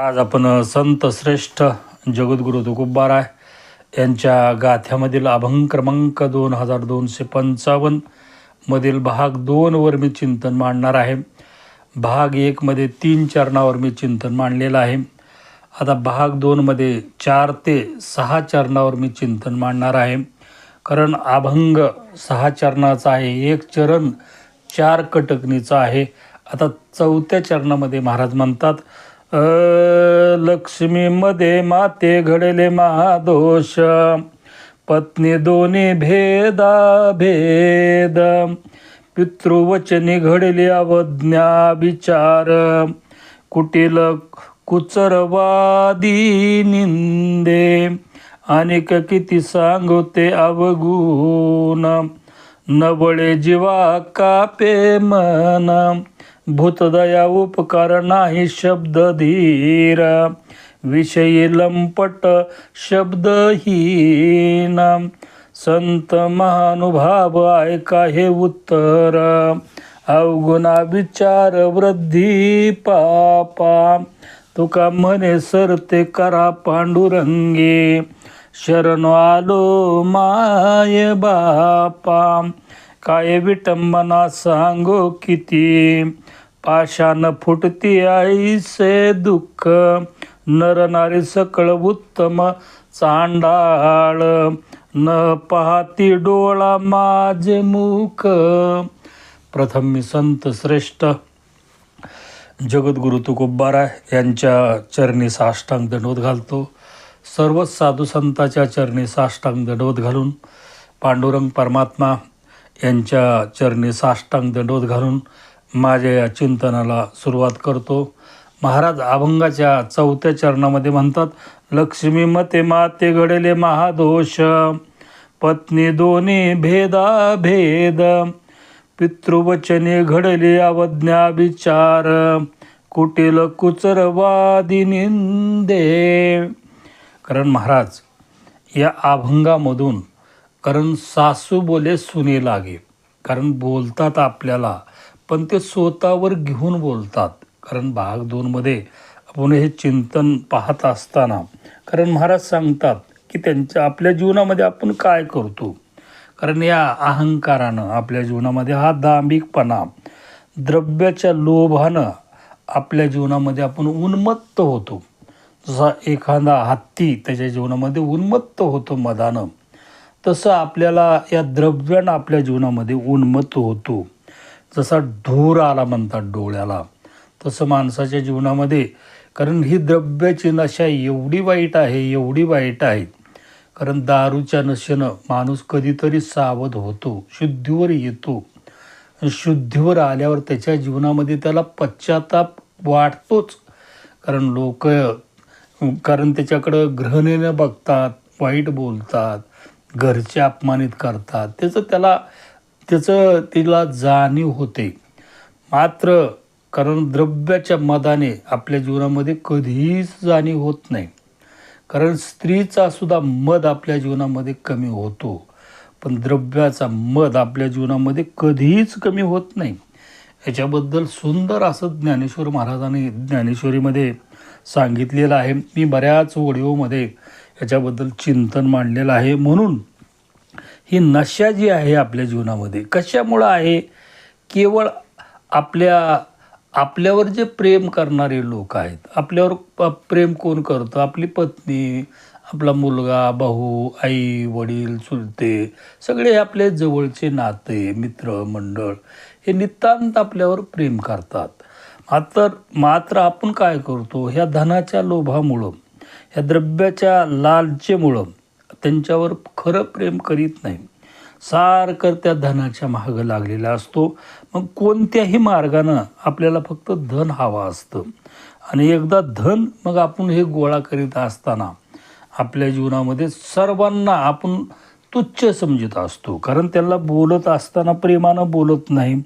आज आपण संत श्रेष्ठ जगद्गुरु तुकुब्बाराय यांच्या गाथ्यामधील अभंग क्रमांक दोन हजार दोनशे पंचावन्न मधील भाग दोनवर मी चिंतन मांडणार आहे. भाग एकमध्ये तीन चरणावर मी चिंतन मांडलेलं आहे. आता भाग दोनमध्ये चार ते सहा चरणावर मी चिंतन मांडणार आहे. कारण अभंग सहा चरणाचा आहे एक चरण चार कटकणीचा आहे. आता चौथ्या चरणामध्ये महाराज म्हणतात लक्ष्मीमध्ये माते घडले महादोष पत्नी दोन्ही भेदा भेद पितृवचनी घडली अवज्ञा विचार. कुटील कुचरवादी निंदे. अनेक किती सांगते अवगुण. नवळे जीवा कापे मन. भूतदया उपकार नाही शब्द धीर विषयी लंपट शब्दहीन। संत महानुभाव ऐका हे उत्तर। अवगुणा विचार वृद्धी पापा। तुका म्हणे सरते करा पांडुरंगे। शरण आलो माय बापा। काय विटंबना सांगो किती? आशान फुटती आईसे दुःख नर नारी सकळ उत्तम चांडाळ. न पाहती डोळा माझे मुख प्रथम मी संत श्रेष्ठ जगद्गुरु तुकोबारा यांच्या चरणी साष्टांग दंडवत घालतो. सर्वच साधू संताच्या चरणी साष्टांग दंडवत घालून पांडुरंग परमात्मा यांच्या चरणी साष्टांग दंडवत घालून माझ्या या चिंतनाला सुरुवात करतो. महाराज अभंगाच्या चौथ्या चरणामध्ये म्हणतात लक्ष्मी मते माते घडले महादोष पत्नी दोन्ही भेदा भेद पितृवचने घडले अवज्ञा विचार कुटील कुचरवादी निंदे. कारण महाराज या अभंगामधून कारण सासू बोले सुने लागे. कारण बोलतात आपल्याला पण ते स्वतःवर घेऊन बोलतात. कारण भाग दोनमध्ये आपण हे चिंतन पाहत असताना कारण महाराज सांगतात की त्यांच्या आपल्या जीवनामध्ये आपण काय करतो? कारण या अहंकारानं आपल्या जीवनामध्ये हा दांभिकपणा द्रव्याच्या लोभानं आपल्या जीवनामध्ये आपण उन्मत्त होतो. जसा एखादा हत्ती त्याच्या जीवनामध्ये उन्मत्त होतो मदानं तसं आपल्याला या द्रव्यानं आपल्या जीवनामध्ये उन्मत्त होतो. जसा धूर आला म्हणतात डोळ्याला तसं माणसाच्या जीवनामध्ये कारण ही द्रव्याची नशा एवढी वाईट आहे एवढी वाईट आहे. कारण दारूच्या नशेनं माणूस कधीतरी सावध होतो शुद्धीवर येतो. शुद्धीवर आल्यावर त्याच्या जीवनामध्ये त्याला पश्चाताप वाटतोच. कारण लोक कारण त्याच्याकडं ग्रहणेनं बघतात वाईट बोलतात घरचे अपमानित करतात. त्याचं त्याला त्याचं तिला जाणीव होते. मात्र कारण द्रव्याच्या मदाने आपल्या जीवनामध्ये कधीच जाणीव होत नाही. कारण स्त्रीचा सुद्धा मद आपल्या जीवनामध्ये कमी होतो. पण द्रव्याचा मद आपल्या जीवनामध्ये कधीच कमी होत नाही. याच्याबद्दल सुंदर असं ज्ञानेश्वर महाराजांनी ज्ञानेश्वरीमध्ये सांगितलेलं आहे. मी बऱ्याच ओडिओमध्ये याच्याबद्दल चिंतन मांडलेलं आहे. म्हणून ही नशा जी आहे आपल्या जीवनामध्ये कशामुळं आहे? केवळ आपल्या आपल्यावर जे प्रेम करणारे लोक आहेत आपल्यावर प- प्रेम कोण करतं? आपली पत्नी आपला मुलगा भाऊ आई वडील चुलते सगळे आपले जवळचे नाते मित्र मंडळ हे नितांत आपल्यावर प्रेम करतात. मात्र मात्र आपण काय करतो? ह्या धनाच्या लोभामुळं ह्या द्रव्याच्या लालचेमुळं त्यांच्यावर खरं प्रेम करीत नाही. सारखं त्या धनाच्या मागं लागलेला असतो. मग कोणत्याही मार्गानं आपल्याला फक्त धन हवं असतं. आणि एकदा धन मग आपण हे गोळा करीत असताना आपल्या जीवनामध्ये सर्वांना आपण तुच्छ समजत असतो. कारण त्याला बोलत असताना प्रेमानं बोलत नाही.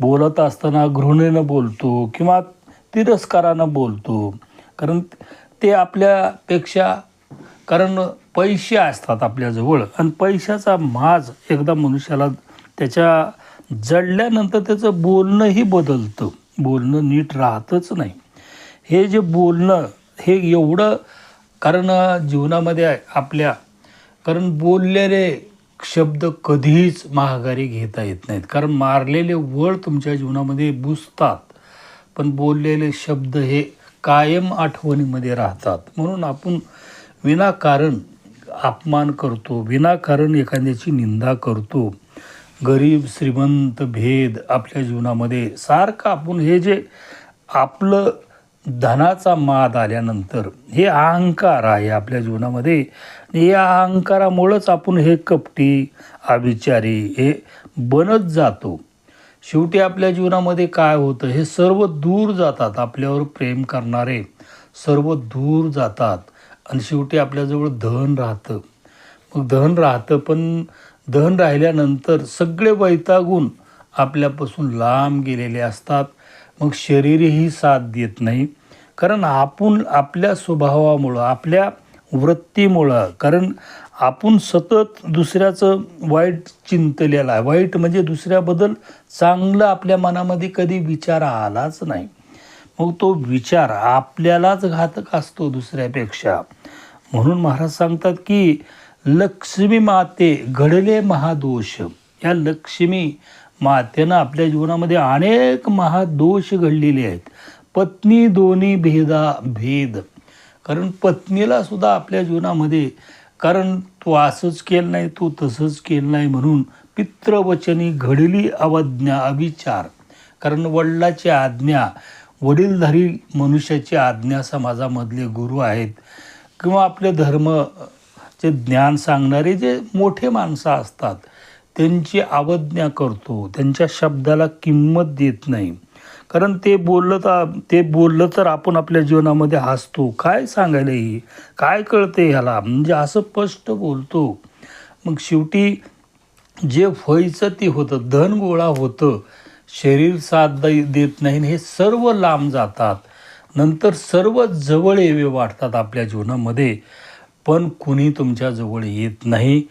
बोलत असताना घृणेनं बोलतो किंवा तिरस्कारानं बोलतो. कारण ते आपल्यापेक्षा कारण पैसे असतात आपल्याजवळ. आणि पैशाचा माज एकदा मनुष्याला त्याच्या जडल्यानंतर त्याचं बोलणंही बदलतं. बोलणं नीट राहतच नाही. हे जे बोलणं हे एवढं कारण जीवनामध्ये आपल्या कारण बोललेले शब्द कधीच महागारी घेता येत नाहीत. कारण मारलेले वळ तुमच्या जीवनामध्ये बुजतात पण बोललेले शब्द हे कायम आठवणीमध्ये राहतात. म्हणून आपण विनाकारण अपमान करतो विनाकारण एखाद्याची निंदा करतो. गरीब श्रीमंत भेद आपल्या जीवनामध्ये सारखं आपण हे जे आपलं धनाचा माद आल्यानंतर हे अहंकार आहे आपल्या जीवनामध्ये. या अहंकारामुळंच आपण हे कपटी अविचारी हे बनत जातो. शेवटी आपल्या जीवनामध्ये काय होतं? हे सर्व दूर जातात आपल्यावर प्रेम करणारे. सर्व दूर जातात. आणि शेवटी आपल्याजवळ धन राहतं. मग धन राहतं पण धन राहिल्यानंतर सगळे वैतागून आपल्यापासून लांब गेलेले असतात. मग शरीरही साथ देत नाही. कारण आपण आपल्या स्वभावामुळं आपल्या वृत्तीमुळं कारण आपण सतत दुसऱ्याचं वाईट चिंतलेलं आहे. वाईट म्हणजे दुसऱ्याबद्दल चांगलं आपल्या मनामध्ये कधी विचार आलाच नाही. मग तो विचार आपल्यालाच घातक असतो दुसऱ्यापेक्षा. म्हणून महाराज सांगतात की लक्ष्मी माते घडले महादोष. या लक्ष्मी मातेनं आपल्या जीवनामध्ये अनेक महादोष घडलेले आहेत. पत्नी दोन्ही भेदा भेद. कारण पत्नीला सुद्धा आपल्या जीवनामध्ये कारण तू असंच केलं नाही तू तसंच केलं नाही म्हणून पित्रवचनी घडली अवज्ञा अविचार. कारण वडिलाची आज्ञा वडीलधारी मनुष्याची आज्ञा समाजामधले गुरु आहेत किंवा आपले धर्म जे ज्ञान सांगणारे जे मोठे माणसं असतात त्यांची अवज्ञा करतो त्यांच्या शब्दाला किंमत देत नाही. कारण ते बोललं तर ते बोललं तर आपण आपल्या जीवनामध्ये हसतो. काय सांगायला ही? काय कळते ह्याला? म्हणजे असं स्पष्ट बोलतो. मग शेवटी जे व्हायचं ते होतं धन गोळा होतं. शरीर साथ देत नाही हे सर्व लांब जातात. नंतर सर्व जवळ येवे वाटतात आपल्या जीवनामध्ये. पण कुणी तुमच्या जवळ येत नाही.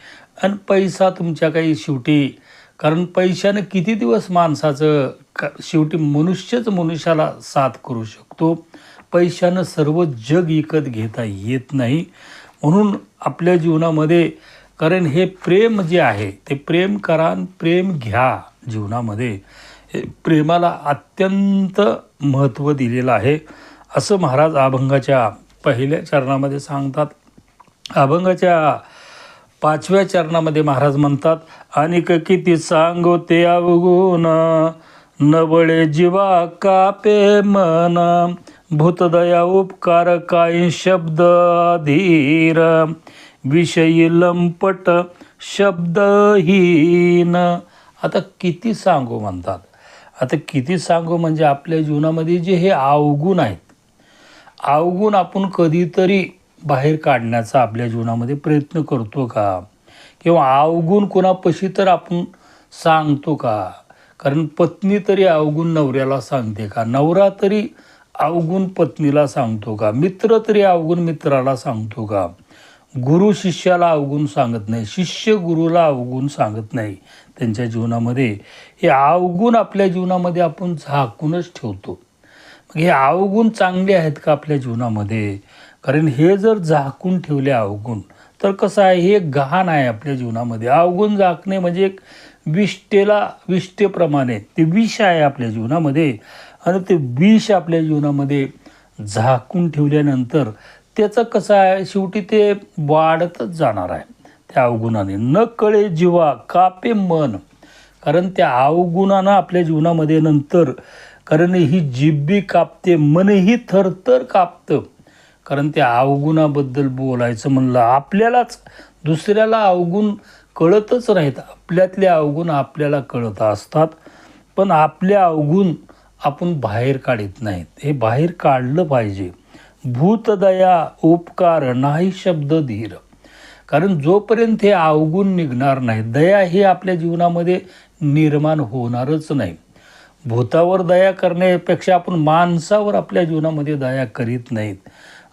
आणि पैसा तुमच्या काही शेवटी कारण पैशानं किती दिवस माणसाचं क शेवटी मनुष्यच मनुष्याला साथ करू शकतो. पैशानं सर्व जग विकत घेता येत नाही. म्हणून आपल्या जीवनामध्ये कारण हे प्रेम जे आहे ते प्रेम करा प्रेम घ्या जीवनामध्ये. प्रेमाला अत्यंत महत्त्व दिलेलं आहे. असं महाराज अभंगाच्या पहिल्या चरणामध्ये सांगतात. अभंगाच्या पाचव्या चरणामध्ये महाराज म्हणतात आणि किती सांगो ते अवगुण नवळे जीवा कापे मन भूतदया उपकार काही शब्द धीर विषयी लंपट शब्दहीन. आता किती सांगू म्हणतात. आता किती सांगू म्हणजे आपल्या जीवनामध्ये जे हे अवगुण आहेत अवगुण आपण कधीतरी बाहेर काढण्याचा आपल्या जीवनामध्ये प्रयत्न करतो का? किंवा अवगुण कोणापाशी तर आपण सांगतो का? कारण पत्नी तरी अवगुण नवऱ्याला सांगते का? नवरा तरी अवगुण पत्नीला सांगतो का? मित्र तरी अवगुण मित्राला सांगतो का? गुरु शिष्याला अवगुण सांगत नाही शिष्य गुरुला अवगुण सांगत नाही त्यांच्या जीवनामध्ये. हे अवगुण आपल्या जीवनामध्ये आपण झाकूनच ठेवतो. मग हे अवगुण चांगले आहेत का आपल्या जीवनामध्ये? कारण हे जर झाकून ठेवले अवगुण तर कसं आहे? हे गहाण आहे आपल्या जीवनामध्ये. अवगुण झाकणे म्हणजे एक विष्टेला विष्टेप्रमाणे ते विष आहे आपल्या जीवनामध्ये. आणि ते विष आपल्या जीवनामध्ये झाकून ठेवल्यानंतर त्याचं कसं आहे शेवटी ते वाढतच जाणार आहे. त्या अवगुणाने. न कळे जीवा कापे मन. कारण त्या अवगुणानं आपल्या जीवनामध्ये नंतर कारण ही जिब्बी कापते मनही थरथर कापतं. कारण त्या अवगुणाबद्दल बोलायचं म्हणलं आपल्यालाच दुसऱ्याला अवगुण कळतच नाहीत. आपल्यातले अवगुण आपल्याला कळत असतात पण आपले अवगुण आपण बाहेर काढत नाहीत. हे बाहेर काढलं पाहिजे. भूतदया उपकार नाही शब्द धीर. कारण जोपर्यंत हे अवगुण निघणार नाही दया ही आपल्या जीवनामध्ये निर्माण होणारच नाही. भूतावर दया करण्यापेक्षा आपण माणसावर आपल्या जीवनामध्ये दया करीत नाहीत.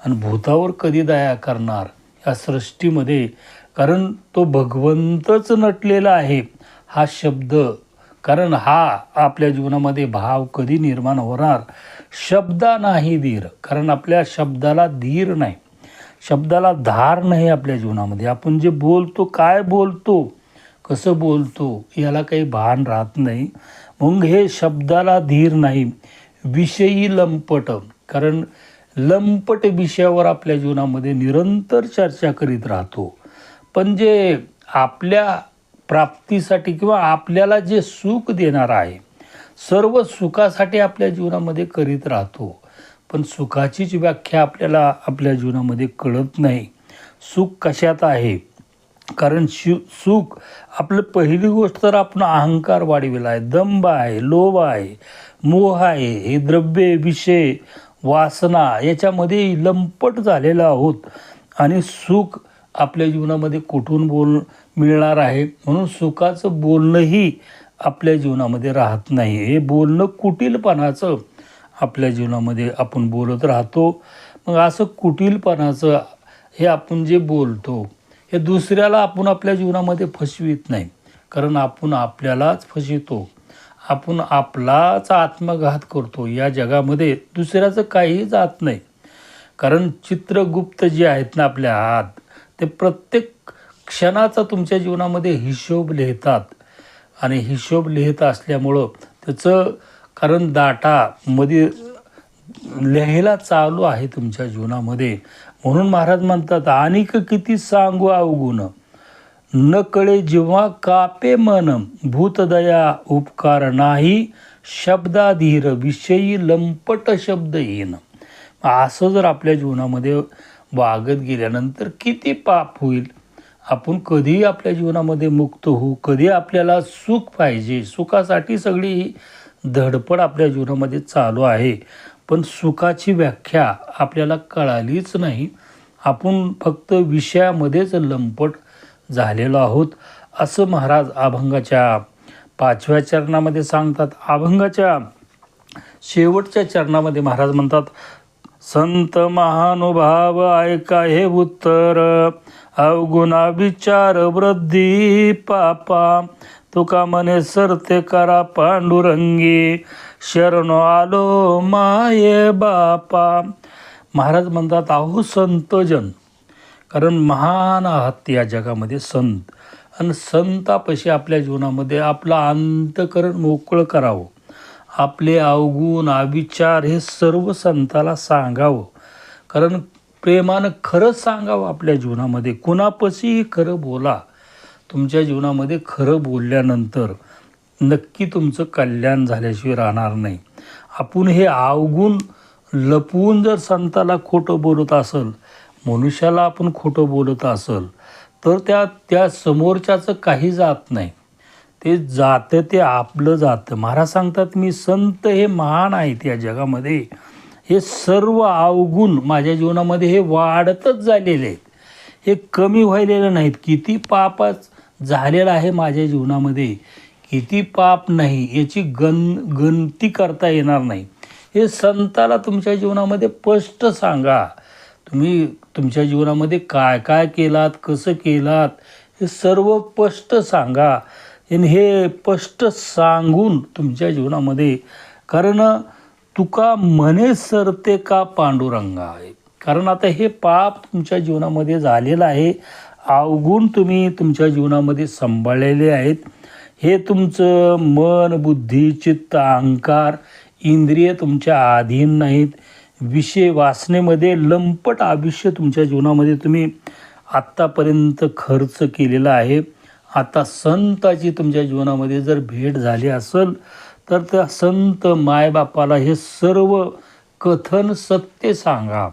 आणि भूतावर कधी दया करणार या सृष्टीमध्ये? कारण तो भगवंतच नटलेला आहे हा शब्द. कारण हा आपल्या जीवनामध्ये भाव कधी निर्माण होणार? शब्दा नाही धीर कारण आपल्या शब्दाला धीर नाही. शब्दाला धार नाही आपल्या जीवनामध्ये. आपण जे बोलतो काय बोलतो कसं बोलतो याला काही भान राहत नाही. मग हे शब्दाला धीर नाही विषयी लंपट. कारण लंपट विषयावर आपल्या जीवनामध्ये निरंतर चर्चा करीत राहतो. पण जे आपल्या प्राप्तीसाठी किंवा आपल्याला जे सुख देणार आहे सर्व सुखासाठी आपल्या जीवनामध्ये करीत राहतो. पण सुखाचीच व्याख्या आपल्याला आपल्या जीवनामध्ये कळत नाही. सुख कशात आहे? कारण शि सुख आपलं पहिली गोष्ट तर आपण अहंकार वाढविला आहे. दंभ आहे लोभ आहे मोह आहे हे द्रव्य विषय वासना याच्यामध्ये लंपट झालेला आहोत. आणि सुख आपल्या जीवनामध्ये कुठून बोल मिळणार आहे? म्हणून सुखाचं बोलणंही आपल्या जीवनामध्ये राहत नाही. हे बोलणं कुटीलपणाचं आपल्या जीवनामध्ये आपण बोलत राहतो. मग असं कुटीलपणाचं हे आपण जे बोलतो हे दुसऱ्याला आपण आपल्या जीवनामध्ये फसवीत नाही. कारण आपण आपल्यालाच फसवितो. आपण आपलाच आत्मघात करतो. या जगामध्ये दुसऱ्याचं काहीही जात नाही. कारण चित्रगुप्त जे आहेत ना आपल्या आत ते प्रत्येक क्षणाचा तुमच्या जीवनामध्ये हिशोब लिहितात. आणि हिशोब लिहित असल्यामुळं त्याचं कारण डाटामध्ये लिहायला चालू आहे तुमच्या जीवनामध्ये. म्हणून महाराज म्हणतात आणिक किती सांगू अवगुण? न कळे जेव्हा कापे मन भूतदया उपकार नाही शब्दाधीर विषयी लंपट शब्द येणं असं जर आपल्या जीवनामध्ये वागत गेल्यानंतर किती पाप होईल? आपण कधी आपल्या जीवनामध्ये मुक्त होऊ कधी आपल्याला सुख पाहिजे सुखासाठी सगळी धडपड आपल्या जीवनामध्ये चालू आहे. पण सुखाची व्याख्या आपल्याला कळालीच नाही. आपण फक्त विषयामध्येच लंपट झालेलो आहोत. असं महाराज अभंगाच्या पाचव्या चरणामध्ये सांगतात. अभंगाच्या शेवटच्या चरणामध्ये महाराज म्हणतात संत महानुभाव ऐका हे उत्तर. अवगुणा विचार वृद्धी पापा. तुका मने सरते करा पांडुरंगी. शरण आलो माये बापा. महाराज म्हणतात अहो संतजन. कारण महान आहात या जगामध्ये संत. आणि संतापशी आपल्या जीवनामध्ये आपलं अंतकरण मोकळं करावं. आपले अवगुण अविचार हे सर्व संताला सांगावं. कारण प्रेमानं खरंच सांगावं आपल्या जीवनामध्ये. कुणापशीही खरं बोला. तुमच्या जीवनामध्ये खरं बोलल्यानंतर नक्की तुमचं कल्याण झाल्याशिवाय राहणार नाही. आपण हे अवगुण लपवून जर संताला खोटं बोलत असेल मनुष्याला आपण खोटं बोलत असेल तर त्या त्या समोरच्याचं काही जात नाही. ते जातं ते आपलं जातं. महाराज सांगतात मी संत हे महान आहेत या जगामध्ये. हे सर्व अवगुण माझ्या जीवनामध्ये हे वाढतच झालेले आहेत. हे कमी व्हायलेलं नाहीत. किती पापच झालेलं आहे माझ्या जीवनामध्ये किती पाप नाही याची गण गणती करता येणार नाही. हे संताला तुमच्या जीवनामध्ये स्पष्ट सांगा. तुम्ही तुमच्या जीवनामध्ये काय काय केलात कसं केलात हे सर्व स्पष्ट सांगा. आणि हे स्पष्ट सांगून तुमच्या जीवनामध्ये कारण तुका म्हणे सरते का पांडुरंगा आहे? कारण आता हे पाप तुमच्या जीवनामध्ये झालेलं आहे अवगुण तुम्ही तुमच्या जीवनामध्ये सांभाळलेले आहेत. हे तुमचं मन बुद्धी चित्त अहंकार इंद्रिय तुमच्या अधीन नाहीत. विषय वासनेमध्ये लंपट आयुष्य तुमच्या जीवनामध्ये तुम्ही आत्तापर्यंत खर्च केलेला आहे. आता संताची तुमच्या जीवनामध्ये जर भेट झाली असेल तर त्या संत मायबापाला हे सर्व कथन सत्य सांगा.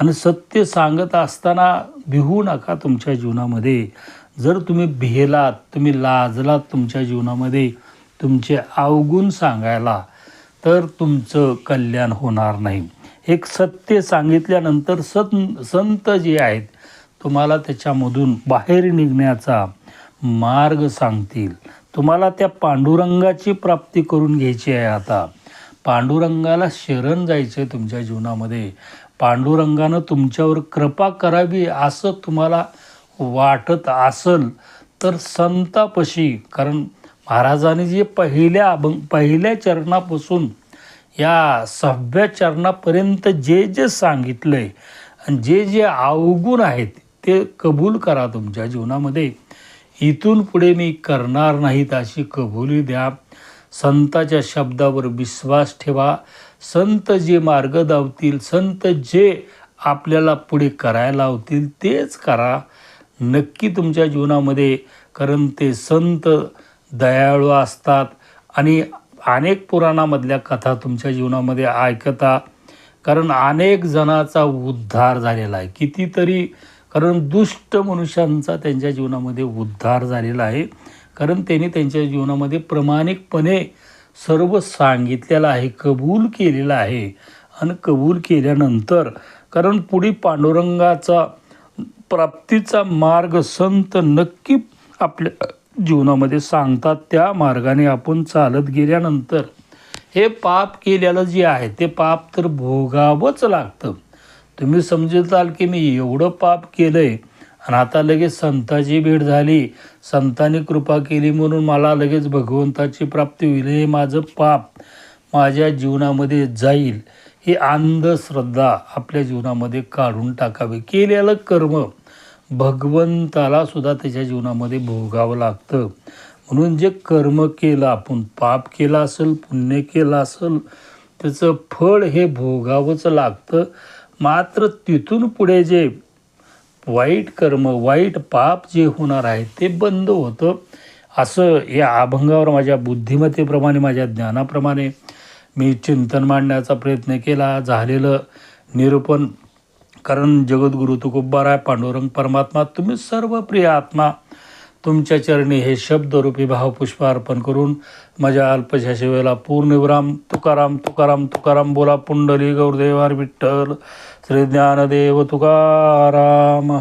आणि सत्य सांगत असताना भिवू नका तुमच्या जीवनामध्ये. जर तुम्ही भिलात तुम्ही लाजलात तुमच्या जीवनामध्ये तुमचे अवगुण सांगायला तर तुमचं कल्याण होणार नाही. एक सत्य सांगितल्यानंतर सं संत जे आहेत तुम्हाला त्याच्यामधून बाहेर निघण्याचा मार्ग सांगतील. तुम्हाला त्या पांडुरंगाची प्राप्ती करून घ्यायची आहे आता. पांडुरंगाला शरण जायचं आहे तुमच्या जीवनामध्ये. पांडुरंगानं तुमच्यावर कृपा करावी असं तुम्हाला वाटत असल तर संतापशी कारण महाराजांनी जे पहिल्या अभंग पहिल्या चरणापासून या सहाव्या चरणापर्यंत जे जे आहे आणि जे जे अवगुण आहेत ते कबूल करा तुमच्या जीवनामध्ये. इथून पुढे मी करणार नाहीत अशी कबुली द्या. संताच्या शब्दावर विश्वास ठेवा. संत जे मार्ग दावतील संत जे आपल्याला पुढे करायला लावतील तेच करा. नक्की तुमच्या जीवनामध्ये कारण ते संत दयाळू असतात आणि अनेक पुराणामधल्या कथा तुमच्या जीवनामध्ये ऐकता. कारण अनेक जणाचा उद्धार झालेला आहे. कितीतरी कारण दुष्ट मनुष्यांचा त्यांच्या जीवनामध्ये उद्धार झालेला आहे. कारण त्यांनी त्यांच्या जीवनामध्ये प्रामाणिकपणे सर्व सांगितलेलं आहे कबूल केलेलं आहे. आणि कबूल केल्यानंतर कारण पुढे पांडुरंगाचा प्राप्तीचा मार्ग संत नक्की आपल्या जीवनामध्ये सांगतात. त्या मार्गाने आपण चालत गेल्यानंतर हे पाप केलेलं जे आहे ते पाप तर भोगावंच लागतं. तुम्ही समजताल की मी एवढं पाप केलं आहे आणि आता लगेच संताची भेट झाली. संतांनी कृपा केली म्हणून मला लगेच भगवंताची प्राप्ती होईल. हे माझं पाप माझ्या जीवनामध्ये जाईल. ही अंधश्रद्धा आपल्या जीवनामध्ये काढून टाकावी. केलेलं कर्म भगवंताला सुद्धा त्याच्या जीवनामध्ये भोगावं लागतं. म्हणून जे कर्म केलं आपण पाप केलं असेल पुण्य केलं असेल त्याचं फळ हे भोगावंच लागतं. मात्र तिथून पुढे जे वाईट कर्म वाईट पाप जे होणार आहे ते बंद होतं. असं या अभंगावर माझ्या बुद्धिमत्तेप्रमाणे माझ्या ज्ञानाप्रमाणे मी चिंतन मांडण्याचा प्रयत्न केला. झालेलं निरूपण कारण जगद्गुरु तुकोबाराय पांडुरंग परमात्मा तुम्ही सर्व प्रिय आत्मा तुमच्या चरणी हे शब्दरूपी भावपुष्प अर्पण करून माझ्या अल्पशा शिवेला पूर्णविराम. तुकाराम तुकाराम तुकाराम बोला पुंडली गौरदेवार विठ्ठल. श्री ज्ञानदेव तुकाराम.